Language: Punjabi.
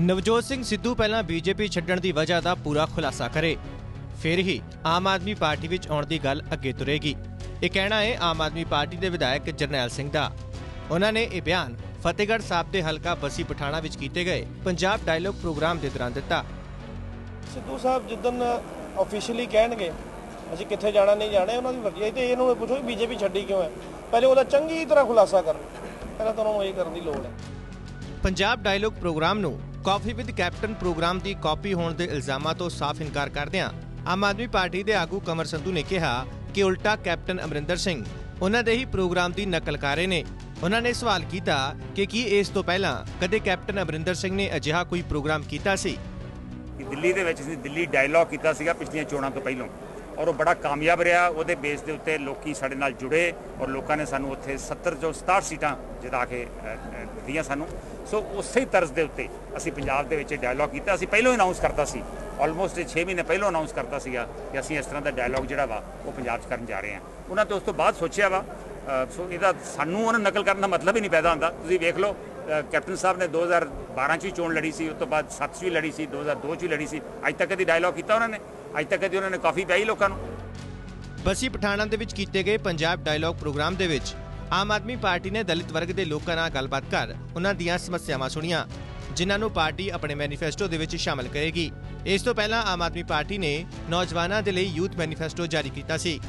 ਨਵਜੋਤ ਸਿੰਘ ਸਿੱਧੂ ਪਹਿਲਾਂ ਬੀਜੇਪੀ ਛੱਡਣ ਦੀ ਵਜ੍ਹਾ ਦਾ ਪੂਰਾ ਖੁਲਾਸਾ ਕਰੇ। ਫਿਰ ਹੀ ਆਮ ਆਦਮੀ ਪਾਰਟੀ ਵਿੱਚ ਆਉਣ ਦੀ ਗੱਲ ਅੱਗੇ ਤੁਰੇਗੀ। ਇਹ ਕਹਿਣਾ ਹੈ ਆਮ ਆਦਮੀ ਪਾਰਟੀ ਦੇ ਵਿਧਾਇਕ ਜਰਨੈਲ ਸਿੰਘ ਦਾ। ਉਹਨਾਂ ਨੇ ਇਹ ਬਿਆਨ ਫਤਿਹਗੜ੍ਹ ਸਾਹਿਬ ਦੇ ਹਲਕਾ ਬਸੀ ਪਠਾਣਾ ਵਿੱਚ ਕੀਤੇ ਗਏ ਪੰਜਾਬ ਡਾਇਲੋਗ ਪ੍ਰੋਗਰਾਮ ਦੇ ਦੌਰਾਨ ਦਿੱਤਾ। ਸਿੱਧੂ ਸਾਹਿਬ ਜਿੱਦਨ ਆਫੀਸ਼ੀਅਲੀ ਕਹਿਣਗੇ ਅਸੀਂ ਕਿੱਥੇ ਜਾਣਾ ਨਹੀਂ ਜਾਣਾ ਉਹਨਾਂ ਦੀ ਮਰਜ਼ੀ ਤੇ ਇਹਨੂੰ ਇਹ ਪੁੱਛੋ ਬੀਜੇਪੀ ਛੱਡੀ ਕਿਉਂ ਹੈ? ਪਹਿਲੇ ਉਹਦਾ ਚੰਗੀ ਤਰ੍ਹਾਂ ਖੁਲਾਸਾ ਕਰਨ। ਪਹਿਲਾਂ ਤਾਂ ਉਹਨਾਂ ਨੂੰ ਇਹ ਕਰਨ ਦੀ ਲੋੜ ਹੈ। ਪੰਜਾਬ ਡਾਇਲੋਗ ਪ੍ਰੋਗਰਾਮ ਨੂੰ ਕਾਫੀ ਵਿਦ ਕੈਪਟਨ ਪ੍ਰੋਗਰਾਮ ਦੀ ਕਾਪੀ ਹੋਣ ਦੇ ਇਲਜ਼ਾਮਾਂ ਤੋਂ ਸਾਫ਼ ਇਨਕਾਰ ਕਰਦਿਆਂ ਆਮ ਆਦਮੀ ਪਾਰਟੀ ਦੇ ਆਗੂ ਕਮਰ ਸੰਧੂ ਨੇ ਕਿਹਾ ਕਿ ਉਲਟਾ ਕੈਪਟਨ ਅਮਰਿੰਦਰ ਸਿੰਘ ਉਹਨਾਂ ਦੇ ਹੀ ਪ੍ਰੋਗਰਾਮ ਦੀ ਨਕਲ ਕਰ ਰਹੇ ਨੇ। ਉਹਨਾਂ ਨੇ ਸਵਾਲ ਕੀਤਾ ਕਿ ਕੀ ਇਸ ਤੋਂ ਪਹਿਲਾਂ ਕਦੇ ਕੈਪਟਨ ਅਮਰਿੰਦਰ ਸਿੰਘ ਨੇ ਅਜਿਹਾ ਕੋਈ ਪ੍ਰੋਗਰਾਮ ਕੀਤਾ ਸੀ? ਕਿ ਦਿੱਲੀ ਦੇ ਵਿੱਚ ਅਸੀਂ ਦਿੱਲੀ ਡਾਇਲੌਗ ਕੀਤਾ ਸੀਗਾ ਪਿਛਲੀਆਂ ਚੋਣਾਂ ਤੋਂ ਪਹਿਲਾਂ। ਔਰ ਉਹ ਬੜਾ ਕਾਮਯਾਬ ਰਿਹਾ। ਉਹਦੇ ਬੇਸ ਦੇ ਉੱਤੇ ਲੋਕੀ ਸਾਡੇ ਨਾਲ ਜੁੜੇ ਔਰ ਲੋਕਾਂ ਨੇ ਸਾਨੂੰ ਉੱਥੇ 70 ਜੋ 67 ਸੀਟਾਂ ਜਿਤਾ ਕੇ ਦਿੱਤੀਆਂ ਸਾਨੂੰ। ਸੋ ਉਸੇ ਤਰਜ਼ ਦੇ ਉੱਤੇ ਅਸੀਂ ਪੰਜਾਬ ਦੇ ਵਿੱਚ ਡਾਇਲੌਗ ਕੀਤਾ। ਅਸੀਂ ਪਹਿਲਾਂ ਹੀ ਅਨਾਉਂਸ ਕਰਤਾ ਸੀ। ਆਲਮੋਸਟ 6 ਮਹੀਨੇ ਪਹਿਲਾਂ ਅਨਾਉਂਸ ਕਰਤਾ ਸੀਗਾ ਕਿ ਅਸੀਂ ਇਸ ਤਰ੍ਹਾਂ ਦਾ ਡਾਇਲੌਗ ਜਿਹੜਾ ਵਾ, ਉਹ ਪੰਜਾਬ 'ਚ ਕਰਨ ਜਾ ਰਹੇ ਹਾਂ। ਉਹਨਾਂ ਤੇ ਉਸ ਤੋਂ ਬਾਅਦ ਸੋਚਿਆ ਵਾ। ਸੋ ਇਹਦਾ ਸਾਨੂੰ ਉਹਨਾਂ ਨਕਲ ਕਰਨ ਦਾ ਮਤਲਬ ਹੀ ਨਹੀਂ ਪੈਦਾ ਹੁੰਦਾ। ਤੁਸੀਂ ਵੇਖ ਲਓ ਕੈਪਟਨ ਸਾਹਿਬ ਨੇ 2012 ਚ ਵੀ ਚੋਣ ਲੜੀ ਸੀ, ਉਸ ਤੋਂ ਬਾਅਦ 7 ਚ ਵੀ ਲੜੀ ਸੀ 2002 ਚ ਵੀ ਲੜੀ ਸੀ। ਅੱਜ ਤੱਕ ਕਦੀ ਡਾਇਲੌਗ ਕੀਤਾ ਉਹਨਾਂ ਨੇ? ਅੱਜ ਤੱਕ ਕਦੀ ਉਹਨਾਂ ਨੇ ਕਾਫੀ ਪਿਆਈ ਲੋਕਾਂ ਨੂੰ? ਬਸੀ ਪਠਾਣਾ ਦੇ ਵਿੱਚ ਕੀਤੇ ਗਏ ਪੰਜਾਬ ਡਾਇਲੌਗ ਪ੍ਰੋਗਰਾਮ ਦੇ ਵਿੱਚ ਆਮ ਆਦਮੀ ਪਾਰਟੀ ਨੇ ਦਲਿਤ ਵਰਗ ਦੇ ਲੋਕਾਂ ਨਾਲ ਗੱਲਬਾਤ ਕਰ ਉਹਨਾਂ ਦੀਆਂ ਸਮੱਸਿਆਵਾਂ ਸੁਣੀਆਂ, ਜਿਨ੍ਹਾਂ ਨੂੰ ਪਾਰਟੀ ਆਪਣੇ ਮੈਨੀਫੈਸਟੋ ਦੇ ਵਿੱਚ ਸ਼ਾਮਲ ਕਰੇਗੀ। ਇਸ ਤੋਂ ਪਹਿਲਾਂ ਆਮ ਆਦਮੀ ਪਾਰਟੀ ਨੇ ਨੌਜਵਾਨਾਂ ਦੇ ਲਈ ਯੂਥ ਮੈਨੀਫੈਸਟੋ ਜਾਰੀ ਕੀਤਾ ਸੀ।